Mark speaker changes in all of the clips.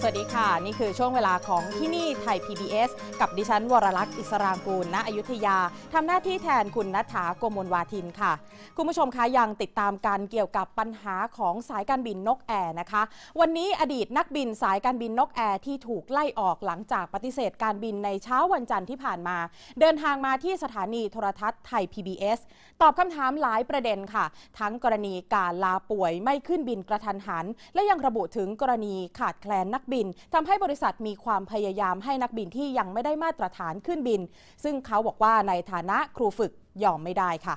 Speaker 1: สวัสดีค่ะ นี่คือช่วงเวลาของที่นี่ไทย PBS กับดิฉันวรลักษณ์อิสรางกูลณอยุธยาทำหน้าที่แทนคุณนัฐาโกมลวาทินค่ะ คุณผู้ชมคะยังติดตามการเกี่ยวกับปัญหาของสายการบินนกแอร์นะคะ วันนี้อดีตนักบินสายการบินนกแอร์ที่ถูกไล่ออกหลังจากปฏิเสธการบินในเช้าวันจันทร์ที่ผ่านมา เดินทางมาที่สถานีโทรทัศน์ไทย PBS ตอบคำถามหลายประเด็นค่ะ ทั้งกรณีการลาป่วยไม่ขึ้นบินกระทันหัน และยังระบุถึงกรณีขาดแคลนนักบินทำให้บริษัทมีความพยายามให้นักบินที่ยังไม่ได้มาตรฐานขึ้นบิน ซึ่งเขาบอกว่าในฐานะครูฝึกยอมไม่ได้ค่ะ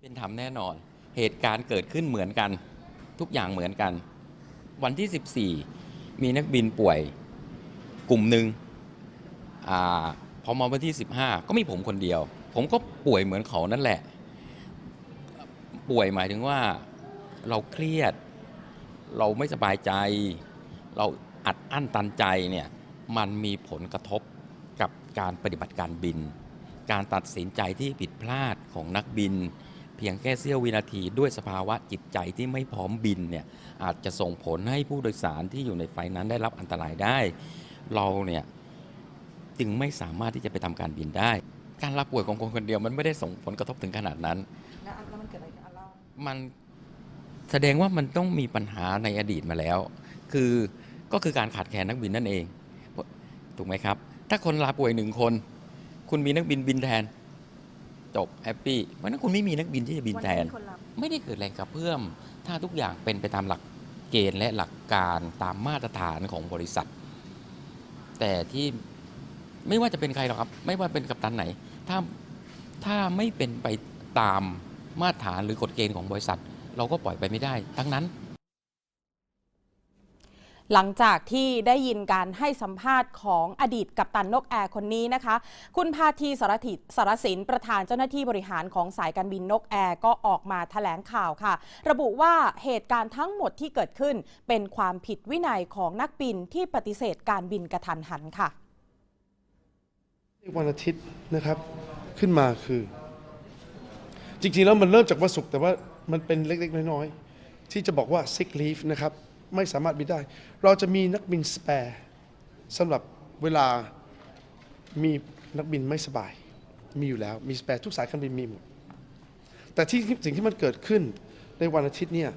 Speaker 2: เป็นธรรมแน่นอน เหตุการณ์เกิดขึ้นเหมือนกัน ทุกอย่างเหมือนกัน วันที่ 14 มีนักบินป่วยกลุ่มหนึ่งอพอมาวันที่ 15 ก็มีผมคนเดียว ผมก็ป่วยเหมือนเขานั่นแหละ ป่วยหมายถึงว่าเราเครียด เราไม่สบายใจ เราอัดอั้นตันใจเนี่ยมันมีผลกระทบกับการปฏิบัติการบิน การตัดสินใจที่ผิดพลาดของนักบิน เพียงแค่เสี้ยววินาทีด้วยสภาวะจิตใจที่ไม่พร้อมบินเนี่ยอาจจะส่งผลให้ผู้โดยสารที่อยู่ในไฟนั้นได้รับอันตรายได้ เราเนี่ยจึงไม่สามารถที่จะไปทำการบินได้ การลาป่วยของคนคนเดียวมันไม่ได้ส่งผลกระทบถึงขนาดนั้น
Speaker 1: แล้วมันเกิดอะไรกันเล่า
Speaker 2: มัน แสดงว่ามันต้องมีปัญหาในอดีตมาแล้ว คือก็คือการขาดแคลนนักบินนั่นเอง ถูกไหมครับ ถ้าคนลาป่วยหนึ่งคน คุณมีนักบินบินแทน จบแฮปปี้เพราะฉะนั้นคุณไม่มีนักบินที่จะบินแทน ไม่ได้เกิดแรงกระเพื่อม ถ้าทุกอย่างเป็นไปตามหลักเกณฑ์และหลักการตามมาตรฐานของบริษัท แต่ที่ไม่ว่าจะเป็นใครหรอกครับ ไม่ว่าเป็นกัปตันไหน ถ้าถ้าไม่เป็นไปตามมาตรฐานหรือกฎเกณฑ์ของบริษัท เราก็ปล่อยไปไม่ได้ ทั้งนั้น
Speaker 1: หลังจากที่ได้ยินการให้สัมภาษณ์ของอดีตกัปตันนกแอร์คนนี้นะคะ คุณพาทีสารถิตสารสินประธานเจ้าหน้าที่บริหารของสายการบินนกแอร์ก็ออกมาแถลงข่าวค่ะ ระบุว่าเหตุการณ์ทั้งหมดที่เกิดขึ้น เป็นความผิดวินัยของนักบินที่ปฏิเสธการบินกระทันหันค่ะ
Speaker 3: วันอาทิตย์นะครับขึ้นมาคือ จริงๆแล้วมันเริ่มจากวันศุกร์แต่ว่า มันเป็นเล็ก ๆ น้อยๆที่จะบอกว่า sick leave นะครับ ไม่สามารถบินได้ เราจะมีนักบินสเปร์สำหรับเวลามีนักบินไม่สบาย มีอยู่แล้ว มีสเปร์ทุกสายการบินมีหมด แต่ที่สิ่งที่มันเกิดขึ้นในวันอาทิตย์เนี่ย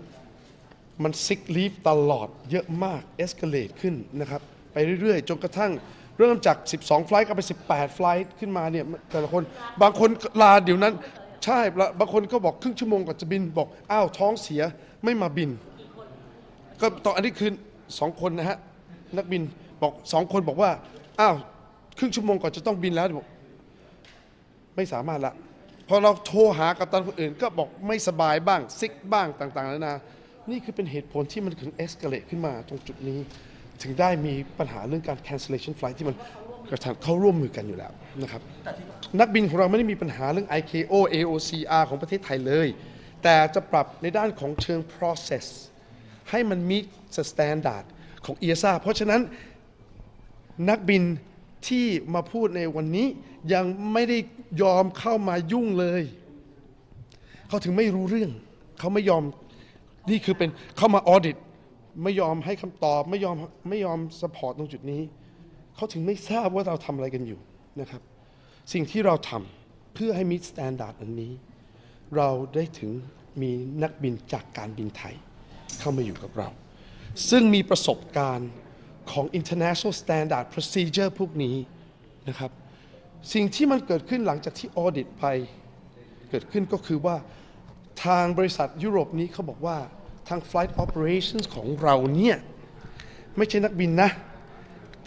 Speaker 3: มันซิกลีฟตลอดเยอะมากเอสเ a เลตขึ้นนะครับ ไปเรื่อยๆ จนกระทั่งเริ่มจาก 12 ไฟลท์ก็ไป 18 ไฟลท์ขึ้นมาเนี่ยแต่ละคน บางคนลาเดี๋ยวนั้น ใช่แล้วบางคนก็บอกครึ่งชั่วโมงก่อนจะบินบอกอ้าวท้องเสียไม่มาบิน ก็ตอนอันนี้คือสองคนนะฮะนักบินบอกสองคนบอกว่าอ้าวครึ่งชั่วโมงก่อนจะต้องบินแล้วบอกไม่สามารถละพอเราโทรหากัปตันคนอื่น ก็บอกไม่สบายบ้างซิกบ้างต่างๆนานานี่คือเป็นเหตุผลที่มันถึงเอ็กซ์เ a เลขึ้นมาตรงจุดนี้ ถึงได้มีปัญหาเรื่องการ cancellation flight ที่มัน กระทันเข้าร่วมมือกันอยู่แล้วนะครับนักบินของเราไม่ได้มีปัญหาเรื่อง ICAO AOCR ของประเทศไทยเลย แต่จะปรับในด้านของเชิง process ให้มัน meet the standard ของ EASA เพราะฉะนั้นนักบินที่มาพูดในวันนี้ยังไม่ได้ยอมเข้ามายุ่งเลย เขาถึงไม่รู้เรื่อง เขาไม่ยอมนี่คือเป็นเข้ามาออดิตไม่ยอมให้คำตอบไม่ยอมไม่ยอมสปอร์ตตรงจุดนี้ เขาถึงไม่ทราบว่าเราทำอะไรกันอยู่นะครับ สิ่งที่เราทำเพื่อให้มิตรสแตนดาร์ดอันนี้ เราได้ถึงมีนักบินจากการบินไทย เข้ามาอยู่กับเรา ซึ่งมีประสบการณ์ของ international standard procedure พวกนี้นะครับ สิ่งที่มันเกิดขึ้นหลังจากที่ออดิตไป เกิดขึ้นก็คือว่าทางบริษัทยุโรปนี้เขาบอกว่าทาง flight operations ของเราเนี่ย ไม่ใช่นักบินนะ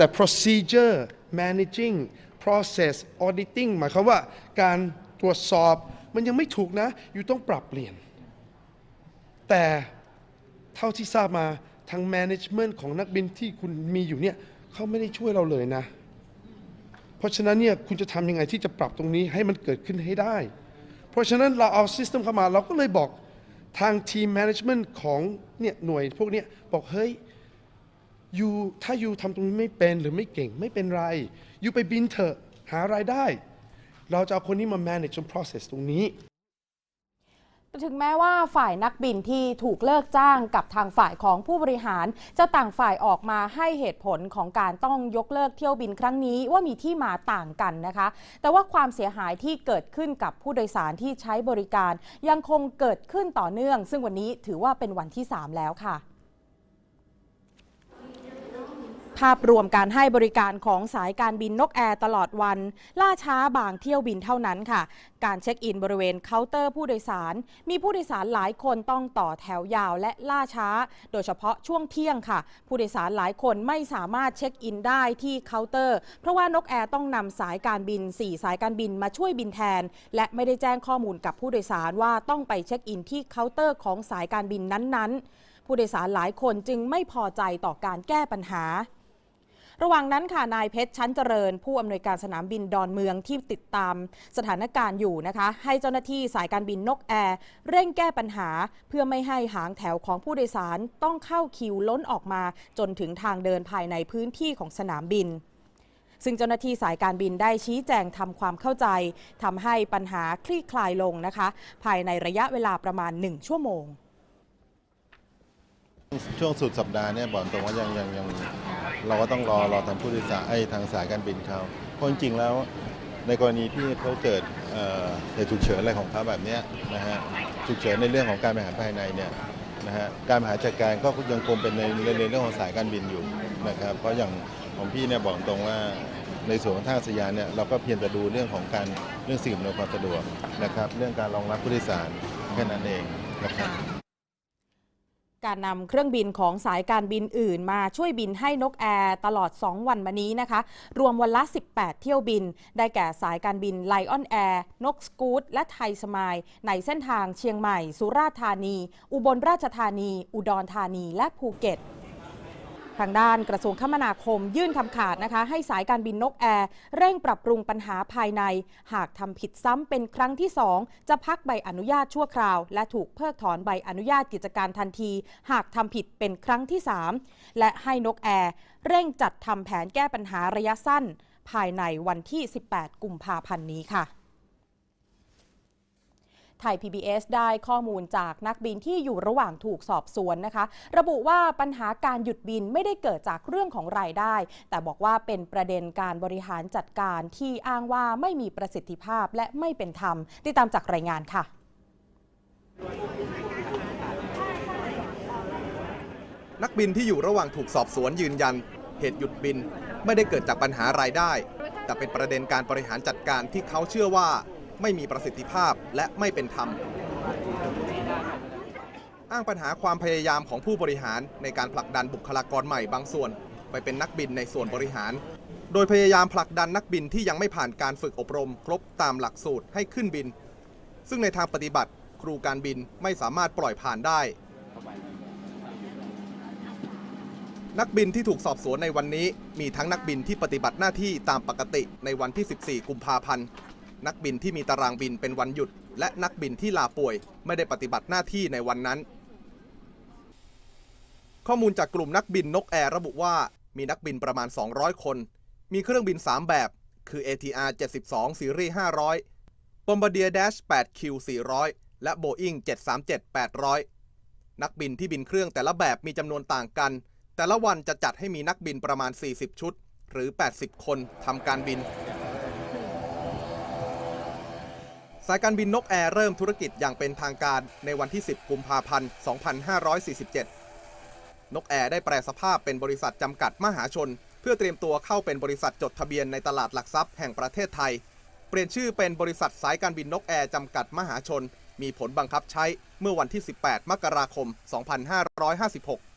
Speaker 3: แต่ procedure managing process auditing หมายความว่าการตรวจสอบมันยังไม่ถูกนะ อยู่ต้องปรับเปลี่ยน แต่เท่าที่ทราบมาทาง management ของนักบินที่คุณมีอยู่เนี่ยเขาไม่ได้ช่วยเราเลยนะ เพราะฉะนั้นเนี่ยคุณจะทำยังไงที่จะปรับตรงนี้ให้มันเกิดขึ้นให้ได้ เพราะฉะนั้นเราเอา system เข้ามาเราก็เลยบอกทางทีม management ของเนี่ยหน่วยพวกเนี้ยบอกเฮ้ย ยูถ้ายูทำตรงนี้ไม่เป็นหรือไม่เก่งไม่เป็นไรยูไปบินเถอะหารายได้ เราจะเอาคนนี้มา manage จน process ตรงนี้
Speaker 1: ถึงแม้ว่าฝ่ายนักบินที่ถูกเลิกจ้างกับทางฝ่ายของผู้บริหาร จะต่างฝ่ายออกมาให้เหตุผลของการต้องยกเลิกเที่ยวบินครั้งนี้ว่ามีที่มาต่างกันนะคะ แต่ว่าความเสียหายที่เกิดขึ้นกับผู้โดยสารที่ใช้บริการ ยังคงเกิดขึ้นต่อเนื่อง ซึ่งวันนี้ถือว่าเป็นวันที่ 3 แล้วค่ะ ภาพรวมการให้บริการของสายการบินนกแอร์ตลอดวัน ล่าช้าบางเที่ยวบินเท่านั้นค่ะ การเช็คอินบริเวณเคาน์เตอร์ผู้โดยสาร มีผู้โดยสารหลายคนต้องต่อแถวยาวและล่าช้า โดยเฉพาะช่วงเที่ยงค่ะ ผู้โดยสารหลายคนไม่สามารถเช็คอินได้ที่เคาน์เตอร์ เพราะว่านกแอร์ต้องนำสายการบิน 4 สายการบินมาช่วยบินแทน และไม่ได้แจ้งข้อมูลกับผู้โดยสารว่าต้องไปเช็คอินที่เคาน์เตอร์ของสายการบินนั้นๆ ผู้โดยสารหลายคนจึงไม่พอใจต่อการแก้ปัญหา ระหว่างนั้นค่ะนายเพชรชั้นเจริญ ผู้อำนวยการสนามบินดอนเมืองที่ติดตามสถานการณ์อยู่นะคะ ให้เจ้าหน้าที่สายการบินนกแอร์เร่งแก้ปัญหา เพื่อไม่ให้หางแถวของผู้โดยสารต้องเข้าคิวล้นออกมา จนถึงทางเดินภายในพื้นที่ของสนามบินซึ่งเจ้าหน้าที่สายการบินได้ชี้แจงทำความเข้าใจทำให้ปัญหาคลี่คลายลงนะคะ ภายในระยะเวลาประมาณ 1 ชั่วโมง
Speaker 4: ช่วงสุดสัปดาห์เนี่ยบอกตรงว่ายังยังยัง เราก็ต้องรอรอทางผู้โดยสารไอ้ทางสายการบินเขาเพราะจริงๆแล้วในกรณีที่เขาเกิดเอ่อเหตุฉุกเฉินอะไรของเขาแบบนี้นะฮะฉุกเฉินในเรื่องของการบริหารภายในเนี่ยนะฮะการบริหารจัดการก็ยังคงเป็นในในในเรื่องของสายการบินอยู่นะครับเพราะอย่างของพี่เนี่ยบอกตรงว่าในส่วนของท่าอากาศยานเนี่ยเราก็เพียงแต่ดูเรื่องของการเรื่องสิ่งอำนวยความสะดวกนะครับ เรื่องการรองรับผู้โดยสารแค่นั้นเองนะครับ
Speaker 1: การนำเครื่องบินของสายการบินอื่น มาช่วยบินให้นกแอร์ตลอด 2 วันมานี้นะคะ รวมวันละ 18 เที่ยวบิน ได้แก่สายการบินไลออนแอร์นกสกูตและไทยสมายในเส้นทางเชียงใหม่ สุราษฎร์ธานี อุบลราชธานี อุดรธานีและภูเก็ต ทางด้านกระทรวงคมนาคม ยื่นคำขาดนะคะ ให้สายการบินนกแอร์เร่งปรับปรุงปัญหาภายใน หากทำผิดซ้ำเป็นครั้งที่ 2 จะพักใบอนุญาตชั่วคราว และถูกเพิกถอนใบอนุญาตกิจการทันที หากทำผิดเป็นครั้งที่ 3 และให้นกแอร์เร่งจัดทำแผนแก้ปัญหาระยะสั้น ภายในวันที่ 18 กุมภาพันธ์นี้ค่ะ ไทย PBS ได้ข้อมูลจากนักบินที่อยู่ระหว่างถูกสอบสวนนะคะ ระบุว่าปัญหาการหยุดบินไม่ได้เกิดจากเรื่องของรายได้ แต่บอกว่าเป็นประเด็นการบริหารจัดการที่อ้างว่าไม่มีประสิทธิภาพและไม่เป็นธรรมติดตามจากรายงานค่ะ
Speaker 5: นักบินที่อยู่ระหว่างถูกสอบสวนยืนยัน เหตุหยุดบินไม่ได้เกิดจากปัญหารายได้ แต่เป็นประเด็นการบริหารจัดการที่เขาเชื่อว่า ไม่มีประสิทธิภาพและไม่เป็นธรรม อ้างปัญหาความพยายามของผู้บริหารในการผลักดันบุคลากรใหม่บางส่วน ไปเป็นนักบินในส่วนบริหาร โดยพยายามผลักดันนักบินที่ยังไม่ผ่านการฝึกอบรม ครบตามหลักสูตรให้ขึ้นบิน ซึ่งในทางปฏิบัติ ครูการบินไม่สามารถปล่อยผ่านได้ นักบินที่ถูกสอบสวนในวันนี้ มีทั้งนักบินที่ปฏิบัติหน้าที่ตามปกติในวันที่ 14 กุมภาพันธ์ นักบินที่มีตารางบินเป็นวันหยุด และนักบินที่ลาป่วย ไม่ได้ปฏิบัติหน้าที่ในวันนั้น ข้อมูลจากกลุ่มนักบินนกแอร์ระบุว่า มีนักบินประมาณ 200 คน มีเครื่องบิน 3 แบบ คือ ATR 72 ซีรีส์ 500 Bombardier Dash 8Q 400 และ Boeing 737 800 นักบินที่บินเครื่องแต่ละแบบมีจำนวนต่างกัน แต่ละวันจะจัดให้มีนักบินประมาณ 40 ชุด หรือ 80 คนทำการบินายการบินนกแอร์เริ่มธุรกิจอย่างเป็นทางการในวันที่ 10 กุมภาพันธ์ 2547 นกแอร์ได้แปลสภาพเป็นบริษัทจำกัดมหาชน เพื่อเตรียมตัวเข้าเป็นบริษัทจดทะเบียนในตลาดหลักทรัพย์แห่งประเทศไทย เปลี่ยนชื่อเป็นบริษัทสายการบินนกแอร์จำกัดมหาชน มีผลบังคับใช้เมื่อวันที่ 18 มกราคม 2556